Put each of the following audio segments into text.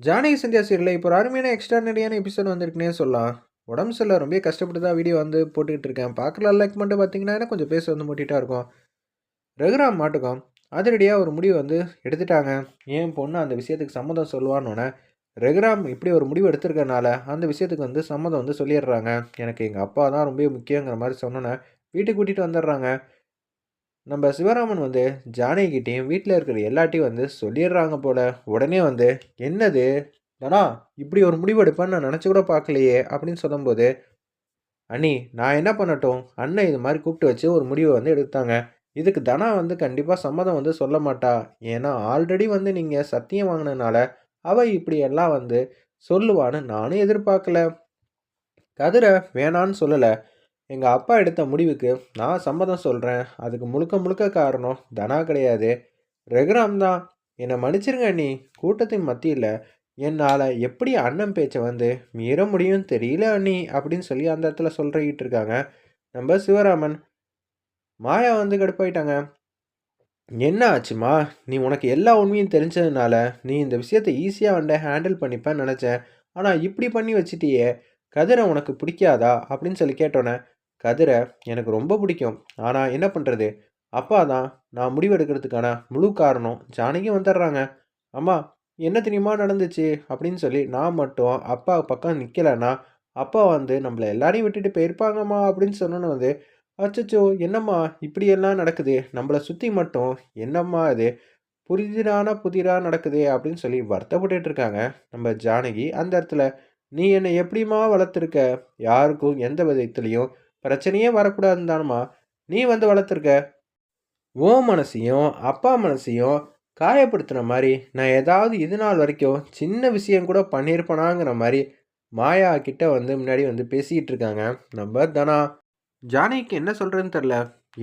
ஜானகி சந்தியா சீரியலில் இப்போ ஒரு அருமையான எக்ஸ்ட்ரானரியான எபிசோட் வந்திருக்குனே சொல்லலாம் உடம்பு சரியில்லை ரொம்ப கஷ்டப்பட்டு தான் வீடியோ வந்து போட்டுக்கிட்டு இருக்கேன். பார்க்கல லைக் மட்டும் பார்த்தீங்கன்னா கொஞ்சம் பேச வந்து மூட்டிகிட்டா இருக்கும். ரகுராம் மாட்டுக்கும் அதிரடியாக ஒரு முடிவு வந்து எடுத்துட்டாங்க. ஏன் பொண்ணு அந்த விஷயத்துக்கு சம்மதம் சொல்லுவான்னு ரகுராம் இப்படி ஒரு முடிவு எடுத்திருக்கனால அந்த விஷயத்துக்கு வந்து சம்மதம் வந்து சொல்லிடுறாங்க. எனக்கு எங்கள் அப்பா தான் ரொம்ப முக்கியங்கிற மாதிரி சொன்னோன்னே வீட்டுக்கு கூட்டிகிட்டு வந்துடுறாங்க. நம்ம சிவராமன் வந்து ஜானகிட்டையும் வீட்டில் இருக்கிற எல்லாட்டையும் வந்து சொல்லிடுறாங்க போல. உடனே வந்து என்னது? தானா இப்படி ஒரு முடிவு எடுப்பேன்னு நான் நினச்சி கூட பார்க்கலையே அப்படின்னு சொல்லும்போது அண்ணி நான் என்ன பண்ணட்டும்? அண்ணன் இது மாதிரி கூப்பிட்டு வச்சு ஒரு முடிவை வந்து எடுத்தாங்க. இதுக்கு தனா வந்து கண்டிப்பாக சம்மதம் வந்து சொல்ல மாட்டா. ஏன்னா ஆல்ரெடி வந்து நீங்கள் சத்தியம் வாங்கினதுனால அவள் இப்படியெல்லாம் வந்து சொல்லுவான்னு நானும் எதிர்பார்க்கல கதிரை வேணான்னு சொல்லலை. எங்கள் அப்பா எடுத்த முடிவுக்கு நான் சம்மதம் சொல்கிறேன் அதுக்கு முழுக்க முழுக்க காரணம் தனா கிடையாது. ரெகுராம் தான். என்னை மன்னிச்சிருங்க நீ கூட்டத்தின் மத்தியில் என்னால் எப்படி அண்ணன் பேச்சை வந்து மீற முடியும் தெரியல அண்ணி அப்படின்னு சொல்லி அந்த இடத்துல சொல்லிட்டு இருக்காங்க. நம்ம சிவராமன். மாயா வந்து கடுப்பாயிட்டாங்க என்ன ஆச்சுமா? நீ உனக்கு எல்லா உண்மையும் தெரிஞ்சதுனால நீ இந்த விஷயத்தை ஈஸியாக வந்து ஹேண்டில் பண்ணிப்பேன்னு நினச்சேன். ஆனால் இப்படி பண்ணி வச்சிட்டியே. கதிரை உனக்கு பிடிக்காதா? அப்படின்னு சொல்லி கேட்டோன்னே கதிரை எனக்கு ரொம்ப பிடிக்கும். ஆனால் என்ன பண்ணுறது அப்பா தான் நான் முடிவெடுக்கிறதுக்கான முழு காரணம். ஜானகி வந்துடுறாங்க. அம்மா என்ன தெரியுமா நடந்துச்சு? அப்படின்னு சொல்லி நான் மட்டும் அப்பா பக்கம் நிற்கலைன்னா அப்பா வந்து நம்மளை எல்லாரையும் விட்டுட்டு போயிருப்பாங்கம்மா அப்படின்னு சொன்னோன்னு வந்து அச்சச்சோ என்னம்மா இப்படியெல்லாம் நடக்குது? நம்மளை சுற்றி மட்டும் என்னம்மா இது? புதிதான புதிராக நடக்குது அப்படின்னு சொல்லி வருத்தப்பட்டு இருக்காங்க. நம்ம ஜானகி அந்த இடத்துல நீ என்னை எப்படிம்மா வளர்த்துருக்க? யாருக்கும் எந்த விதத்துலேயும் பிரச்சனையே வரக்கூடாதுன்னு தானம்மா நீ வந்து வளர்த்துருக்க. ஓ மனசையும் அப்பா மனசையும் காயப்படுத்துன மாதிரி நான் ஏதாவது இது நாள் வரைக்கும் சின்ன விஷயம் கூட பண்ணியிருப்பனாங்கிற மாதிரி மாயா கிட்ட வந்து முன்னாடி வந்து பேசிக்கிட்டு இருக்காங்க. நம்ம தனா? ஜானகிக்கு என்ன சொல்கிறதுன்னு தெரில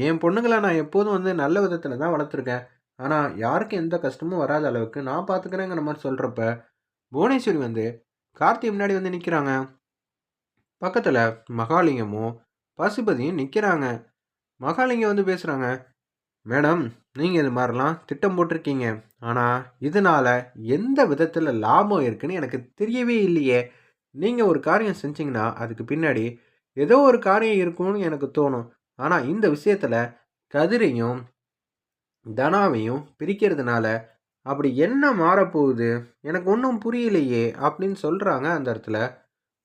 என் பொண்ணுங்களை நான் எப்போதும் வந்து நல்ல விதத்தில் தான் வளர்த்துருக்கேன். ஆனால் யாருக்கும் எந்த கஷ்டமும் வராத அளவுக்கு நான் பார்த்துக்கிறேங்கிற மாதிரி சொல்கிறப்ப புவனேஸ்வரி வந்து கார்த்தி முன்னாடி வந்து நிற்கிறாங்க பக்கத்தில் மகாலிங்கமும் பசுபதியும் நிற்கிறாங்க மகாலிங்கம் வந்து பேசுகிறாங்க மேடம் நீங்கள் இது மாதிரிலாம் திட்டம் போட்டிருக்கீங்க. ஆனால் இதனால் எந்த விதத்தில் லாபம் இருக்குன்னு எனக்கு தெரியவே இல்லையே. நீங்கள் ஒரு காரியம் செஞ்சீங்கன்னா அதுக்கு பின்னாடி ஏதோ ஒரு காரியம் இருக்கும்னு எனக்கு தோணும். ஆனால் இந்த விஷயத்தில் கதிரையும் தனாவையும் பிரிக்கிறதுனால அப்படி என்ன மாறப்போகுது? எனக்கு ஒன்றும் புரியலையே அப்படின்னு சொல்கிறாங்க அந்த இடத்துல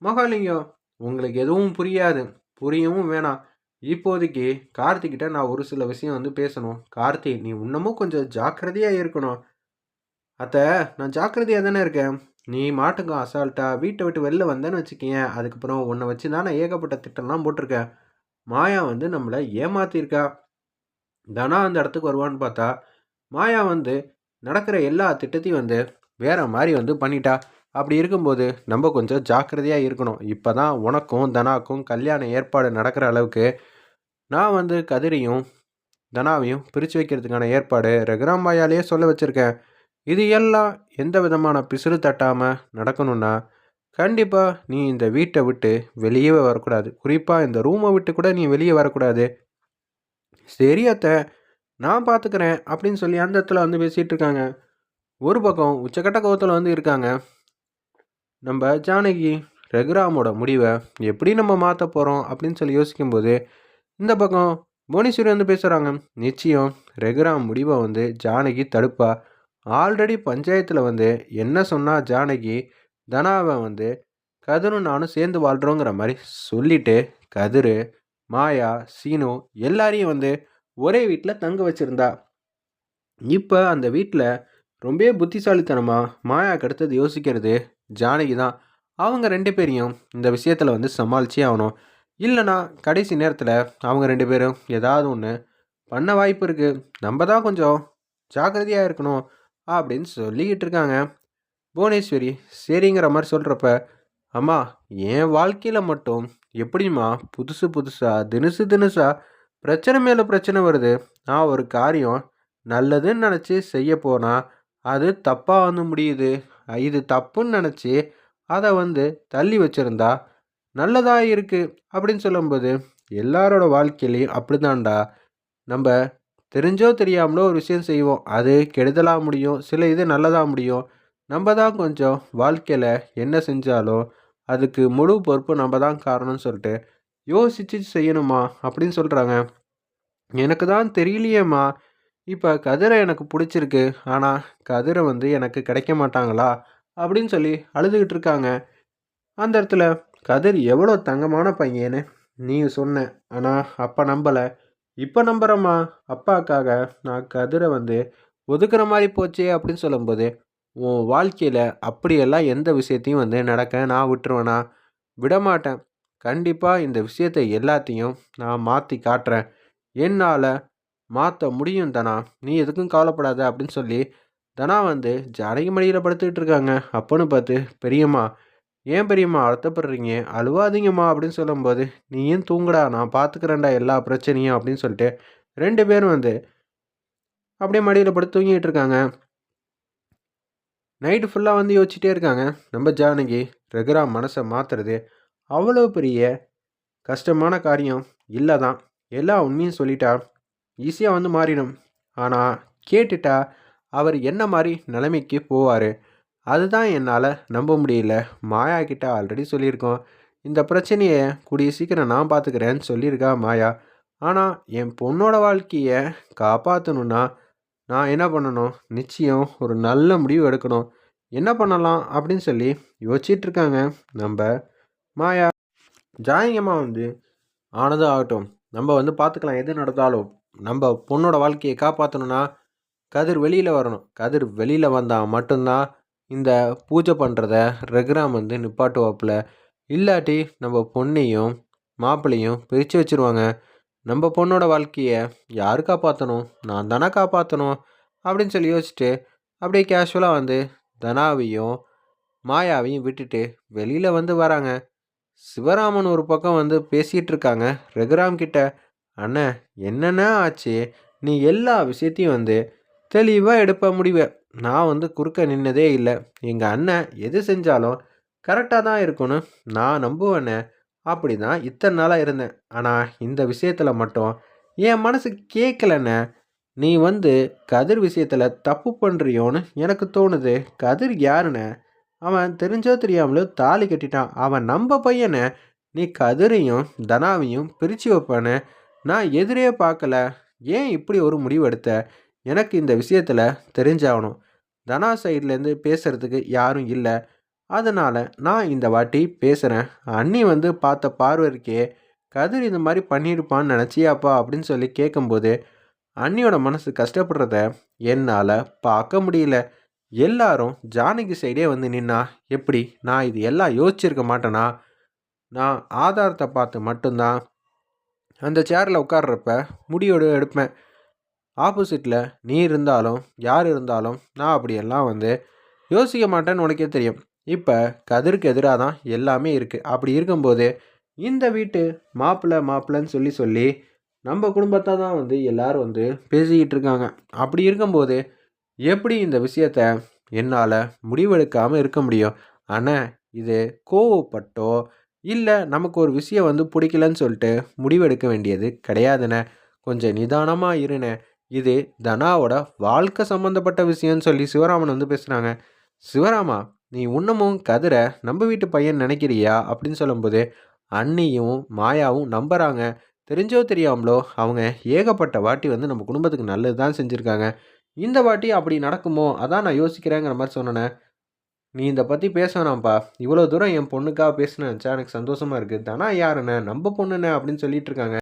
மகாலிங்கம். உங்களுக்கு எதுவும் புரியாது. புரியவும் வேணாம். இப்போதைக்கு கார்த்திக்கிட்ட நான் ஒரு சில விஷயம் வந்து பேசணும். கார்த்தி நீ இன்னமும் கொஞ்சம் ஜாக்கிரதையாக இருக்கணும். அத்தை நான் ஜாக்கிரதையாக தானே இருக்கேன். நீ மாட்டுங்க அசால்ட்டா வீட்டை விட்டு வெளில வந்தேன்னு வச்சுக்கேன் அதுக்கப்புறம் உன்னை வச்சு தான் நான் ஏகப்பட்ட திட்டம்லாம் போட்டிருக்கேன். மாயா வந்து நம்மளை ஏமாத்திருக்கா தனா அந்த இடத்துக்கு வருவான்னு பார்த்தா மாயா வந்து நடக்கிற எல்லா திட்டத்தையும் வந்து வேற மாதிரி வந்து பண்ணிட்டா. அப்படி இருக்கும்போது நம்ம கொஞ்சம் ஜாக்கிரதையாக இருக்கணும். இப்போ தான் உனக்கும் தனாக்கும் கல்யாண ஏற்பாடு நடக்கிற அளவுக்கு நான் வந்து கதிரையும் தனாவையும் பிரித்து வைக்கிறதுக்கான ஏற்பாடு ரகுராம்பாயாலேயே சொல்ல வச்சுருக்கேன். இது எல்லாம் எந்த விதமான பிசுறு தட்டாமல் நடக்கணும்னா கண்டிப்பாக நீ இந்த வீட்டை விட்டு வெளியே வரக்கூடாது. குறிப்பாக இந்த ரூமை விட்டு கூட நீ வெளியே வரக்கூடாது. சரி அத்தை நான் பார்த்துக்கிறேன் அப்படின்னு சொல்லி அந்த இடத்துல வந்து பேசிகிட்டு இருக்காங்க. ஒரு பக்கம் உச்சக்கட்ட கோவத்தில் வந்து இருக்காங்க. நம்ம ஜானகி ரகுராமோட முடிவை எப்படி நம்ம மாற்ற போகிறோம் அப்படின்னு சொல்லி யோசிக்கும்போது இந்த பக்கம் புவனேஸ்வரி வந்து பேசுகிறாங்க நிச்சயம் ரகுராம் முடிவை வந்து ஜானகி தடுப்பா. ஆல்ரெடி பஞ்சாயத்தில் வந்து என்ன சொன்னால் ஜானகி தனாவை வந்து கதிரும் நானும் சேர்ந்து வாழ்கிறோங்கிற மாதிரி சொல்லிட்டு கதிர் மாயா சீனு எல்லாரையும் வந்து ஒரே வீட்டில் தங்க வச்சுருந்தா. இப்போ அந்த வீட்டில் ரொம்ப புத்திசாலித்தனமாக மாயாக்கு அடுத்தது யோசிக்கிறது ஜானகி தான். அவங்க ரெண்டு பேரையும் இந்த விஷயத்தில் வந்து சமாளிச்சே ஆகணும். இல்லைனா கடைசி நேரத்தில் அவங்க ரெண்டு பேரும் ஏதாவது ஒன்று பண்ண வாய்ப்பு இருக்குது நம்ம தான் கொஞ்சம் ஜாக்கிரதையாக இருக்கணும் அப்படின்னு சொல்லிக்கிட்டு இருக்காங்க. புவனேஸ்வரி சரிங்கிற மாதிரி சொல்கிறப்ப அம்மா என் வாழ்க்கையில் மட்டும் எப்படிம்மா புதுசு புதுசாக தினுசு தினுசாக பிரச்சனை மேலே பிரச்சனை வருது. நான் ஒரு காரியம் நல்லதுன்னு நினச்சி செய்ய போனால் அது தப்பாக வந்து முடியுது. இது தப்புன்னு நினச்சி அதை வந்து தள்ளி வச்சுருந்தா நல்லதாக இருக்குது அப்படின்னு சொல்லும்போது எல்லாரோட வாழ்க்கையிலையும் அப்படிதான்டா நம்ம தெரிஞ்சோ தெரியாமலோ ஒரு விஷயம் செய்வோம். அது கெடுதலாக முடியும். சில இது நல்லதாக முடியும். நம்ம தான் கொஞ்சம் வாழ்க்கையில் என்ன செஞ்சாலும் அதுக்கு முழு பொறுப்பு நம்ம தான் காரணம்னு சொல்லிட்டு யோசிச்சு செய்யணுமா அப்படின்னு சொல்கிறாங்க எனக்கு தான் தெரியலையேம்மா. இப்போ கதிரை எனக்கு பிடிச்சிருக்கு. ஆனால் கதிரை வந்து எனக்கு கிடைக்க மாட்டாங்களா? அப்படின்னு சொல்லி அழுதுகிட்டு இருக்காங்க. அந்த இடத்துல கதிர் எவ்வளோ தங்கமான பையன்னு நீ சொன்ன. ஆனால் அப்போ நம்பலை. இப்போ நம்புகிறம்மா அப்பாக்காக நான் கதிரை வந்து ஒதுக்குற மாதிரி போச்சே அப்படின்னு சொல்லும்போது உன் வாழ்க்கையில் அப்படியெல்லாம் எந்த விஷயத்தையும் வந்து நடக்க நான் விட்டுருவேனா? விடமாட்டேன். கண்டிப்பாக இந்த விஷயத்தை எல்லாத்தையும் நான் மாற்றி காட்டுறேன். என்னால் மாற்ற முடியும் தனா. நீ எதுக்கும் கவலைப்படாத அப்படின்னு சொல்லி தனா வந்து ஜானகி மடியில் படுத்துக்கிட்டு இருக்காங்க. அப்போன்னு பார்த்து பெரியம்மா ஏன் பெரியம்மா அழுத்தப்படுறீங்க அழுவாதீங்கம்மா அப்படின்னு சொல்லும்போது நீ ஏன் தூங்குடா நான் பார்த்துக்கிறேன்டா எல்லா பிரச்சனையும் அப்படின்னு சொல்லிட்டு ரெண்டு பேரும் வந்து அப்படியே மடியில் படுத்து தூங்கிட்டு இருக்காங்க. நைட்டு ஃபுல்லாக வந்து யோசிச்சுட்டே இருக்காங்க. நம்ம ஜானகி ரெகுரா மனசை மாற்றுறது அவ்வளோ பெரிய கஷ்டமான காரியம் இல்லை தான் எல்லா உண்மையும் சொல்லிட்டா ஈஸியாக வந்து மாறிடும். ஆனால் கேட்டுட்டா அவர் என்ன மாதிரி நிலைமைக்கு போவார்? அதுதான் என்னால் நம்ப முடியல. மாயா கிட்ட ஆல்ரெடி சொல்லியிருக்கோம். இந்த பிரச்சனையை கூடிய சீக்கிரம் நான் பார்த்துக்கிறேன்னு சொல்லியிருக்கா மாயா. ஆனால் என் பொண்ணோட வாழ்க்கையை காப்பாற்றணுன்னா நான் என்ன பண்ணணும்? நிச்சயம் ஒரு நல்ல முடிவு எடுக்கணும். என்ன பண்ணலாம் அப்படின்னு சொல்லி யோசிச்சிட்ருக்காங்க நம்ம மாயா. ஜாயிங்கம்மா வந்து ஆனதும் ஆகட்டும். நம்ம வந்து பார்த்துக்கலாம் எது நடந்தாலும். நம்ம பொண்ணோட வாழ்க்கையை காப்பாற்றணும்னா கதிர் வெளியில் வரணும். கதிர் வெளியில் வந்தால் மட்டும்தான் இந்த பூஜை பண்ணுறத ரெகுராம் வந்து நிப்பாட்டுவாப்பில். இல்லாட்டி நம்ம பொண்ணையும் மாப்பிள்ளையும் பிரித்து வச்சுருவாங்க. நம்ம பொண்ணோட வாழ்க்கையை யார் காப்பாற்றணும் நான் தானே காப்பாற்றணும் அப்படின்னு சொல்லி யோசிச்சுட்டு அப்படியே கேஷுவலாக வந்து தனாவையும் மாயாவையும் விட்டுட்டு வெளியில் வந்து வராங்க. சிவராமன் ஒரு பக்கம் வந்து பேசிகிட்டு இருக்காங்க. ரகுராம் கிட்ட அண்ணன் என்னென்ன ஆச்சு? நீ எல்லா விஷயத்தையும் வந்து தெளிவாக எடுப்ப முடிவ. நான் வந்து குறுக்க நின்னதே இல்லை. எங்கள் அண்ணன் எது செஞ்சாலும் கரெக்டாக தான் இருக்கணும். நான் நம்புவேண்ணே. அப்படி தான் இத்தனை நாளாக இருந்தேன். ஆனால் இந்த விஷயத்தில் மட்டும் என் மனசு கேட்கலண்ணே நீ வந்து கதிர் விஷயத்தில் தப்பு பண்ணுறியோன்னு எனக்கு தோணுது. கதிர் யாருன்னு அவன் தெரிஞ்சோ தெரியாமலோ தாலி கட்டிட்டான். அவன் நம்ம பையனை. நீ கதிரையும் தனாவையும் பிரித்து வைப்பானு நான் எதிரே பார்க்கல. ஏன் இப்படி ஒரு முடிவு எடுத்த? எனக்கு இந்த விஷயத்தில் தெரிஞ்சாகணும். தனா சைட்லேருந்து பேசுகிறதுக்கு யாரும் இல்லை. அதனால் நான் இந்த வாட்டி பேசுகிறேன் அண்ணி வந்து பார்த்த பார்வருக்கே கதிர் இந்த மாதிரி பண்ணியிருப்பான்னு நினச்சியாப்பா? அப்படின்னு சொல்லி கேட்கும்போது அண்ணியோட மனசு கஷ்டப்படுறத என்னால் பார்க்க முடியல. எல்லாரும் ஜானகி சைடே வந்து நின்னா எப்படி? நான் இது எல்லாம் யோசிச்சிருக்க மாட்டேனா? நான் ஆதாரத்தை பார்த்து மட்டும்தான் அந்த சேரில் உட்கார்றப்ப முடியோடு எடுப்பேன். ஆப்போசிட்டில் நீ இருந்தாலும் யார் இருந்தாலும் நான் அப்படியெல்லாம் வந்து யோசிக்க மாட்டேன்னு உனக்கே தெரியும். இப்போ கதிருக்கு எதிராக தான் எல்லாமே இருக்குது அப்படி இருக்கும்போது இந்த வீட்டு மாப்பிள்ளை மாப்பிள்ளைன்னு சொல்லி சொல்லி நம்ம குடும்பத்தை தான் வந்து எல்லோரும் வந்து பேசிக்கிட்டு இருக்காங்க. அப்படி இருக்கும்போது எப்படி இந்த விஷயத்த என்னால் முடிவெடுக்காமல் இருக்க முடியும்? ஆனால் இது கோவப்பட்டோ இல்லை நமக்கு ஒரு விஷயம் வந்து பிடிக்கலன்னு சொல்லிட்டு முடிவெடுக்க வேண்டியது கிடையாதுண்ணே. கொஞ்சம் நிதானமாக இருண்ணே. இது தனாவோட வாழ்க்கை சம்மந்தப்பட்ட விஷயம்னு சொல்லி சிவராமன் வந்து பேசுகிறாங்க சிவராமா நீ இன்னமும் கதிரை நம்ம வீட்டு பையன் நினைக்கிறியா? அப்படின்னு சொல்லும்போது அண்ணியும் மாயாவும் நம்புகிறாங்க தெரிஞ்சோ தெரியாமலோ அவங்க ஏகப்பட்ட வாட்டி வந்து நம்ம குடும்பத்துக்கு நல்லது தான் செஞ்சுருக்காங்க. இந்த வாட்டி அப்படி நடக்குமோ? அதான் நான் யோசிக்கிறேங்கிற மாதிரி சொன்னேன் நீ இதை பற்றி பேசணாம்ப்பா இவ்வளோ தூரம் என் பொண்ணுக்காக நினச்சா எனக்கு சந்தோஷமாக இருக்குது. தானா யாருண்ணே நம்ம பொண்ணுண்ணே அப்படின்னு சொல்லிட்டு இருக்காங்க.